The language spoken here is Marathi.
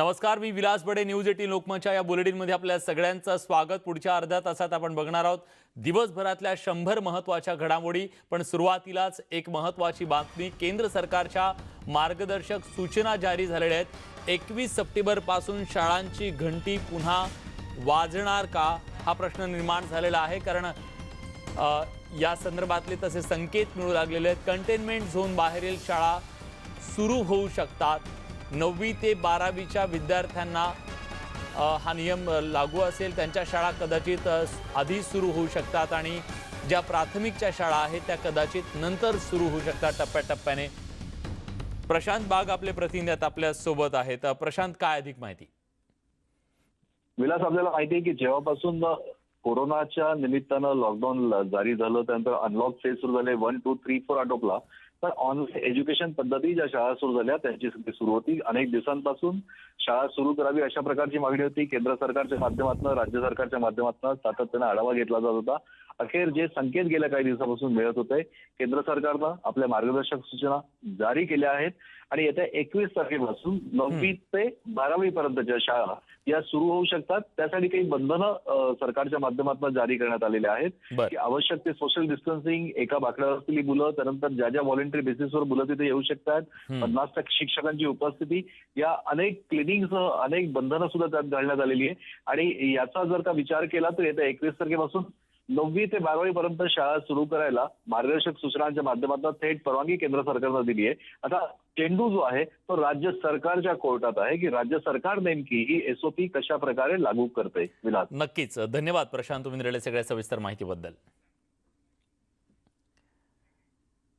नमस्कार मी विलास बडे न्यूज एटीन लोकमतच्या या बुलेटिनमध्ये आपल्या सगळ्यांचं स्वागत. पुढच्या अर्ध्या तासात आपण बघणार आहोत. दिवसभरातल्या शंभर महत्त्वाच्या घडामोडी पण सुरुवातीलाच एक महत्त्वाची बातमी केंद्र सरकारच्या मार्गदर्शक सूचना जारी झालेल्या आहेत. एकवीस सप्टेंबरपासून शाळांची घंटी पुन्हा वाजणार का? हा प्रश्न निर्माण झालेला आहे कारण या संदर्भातले तसे संकेत मिळू लागलेले आहेत. कंटेनमेंट झोन बाहेरील शाळा सुरू होऊ शकतात. नववी ते बारावीच्या विद्यार्थ्यांना हा नियम लागू असेल. त्यांच्या शाळा कदाचित आधी सुरू होऊ शकतात आणि ज्या प्राथमिकच्या शाळा आहेत त्या कदाचित नंतर सुरू होऊ शकतात टप्प्याटप्प्याने. प्रशांत बाग आपले प्रतिनिधी आहेत आपल्यासोबत आहेत. प्रशांत काय अधिक माहिती? विलास आपल्याला माहिती आहे की जेव्हापासून कोरोनाच्या निमित्तानं लॉकडाऊन जारी झालं त्यानंतर अनलॉक फेज सुरू झाले वन टू थ्री फोर आटोपला तर ऑनलाईन एज्युकेशन पद्धती ज्या शाळा सुरू झाल्या त्यांची सुरू होती. अनेक दिवसांपासून शाळा सुरू करावी अशा प्रकारची मागणी होती. केंद्र सरकारच्या माध्यमातून राज्य सरकारच्या माध्यमातून सातत्यानं आढावा घेतला जात होता. अखेर जे संकेत गेल्या काही दिवसापासून मिळत होते केंद्र सरकारनं आपल्या मार्गदर्शक सूचना जारी केल्या आहेत. आणि येत्या एकवीस तारखेपासून नववी ते बारावी पर्यंतच्या शाळा या सुरू होऊ शकतात. त्यासाठी काही बंधनं सरकारच्या माध्यमातून जारी करण्यात आलेली आहेत. की आवश्यक ते सोशल डिस्टन्सिंग एका बाकड्यावर असलेली मुलं त्यानंतर ज्या ज्या व्हॉलेंटरी बेसिसवर मुलं तिथे येऊ शकतात. पन्नास टक्के शिक्षकांची उपस्थिती या अनेक क्लिनिंगसह अनेक बंधनं सुद्धा त्यात घालण्यात आलेली आहे. आणि याचा जर का विचार केला तर येत्या एकवीस तारखेपासून नववी ते बारावी पर्यंत शाळा सुरू करायला मार्गदर्शक सूचनांच्या माध्यमातून थेट परवानगी केंद्र सरकारनं दिली आहे. आता चेंडू जो आहे तो राज्य सरकारच्या कोर्टात आहे की राज्य सरकार नेमकी ही एसओपी कशा प्रकारे लागू करते? विलास. नक्कीच. धन्यवाद प्रशांत. तुम्ही दिलेल्या सगळ्या सविस्तर माहितीबद्दल.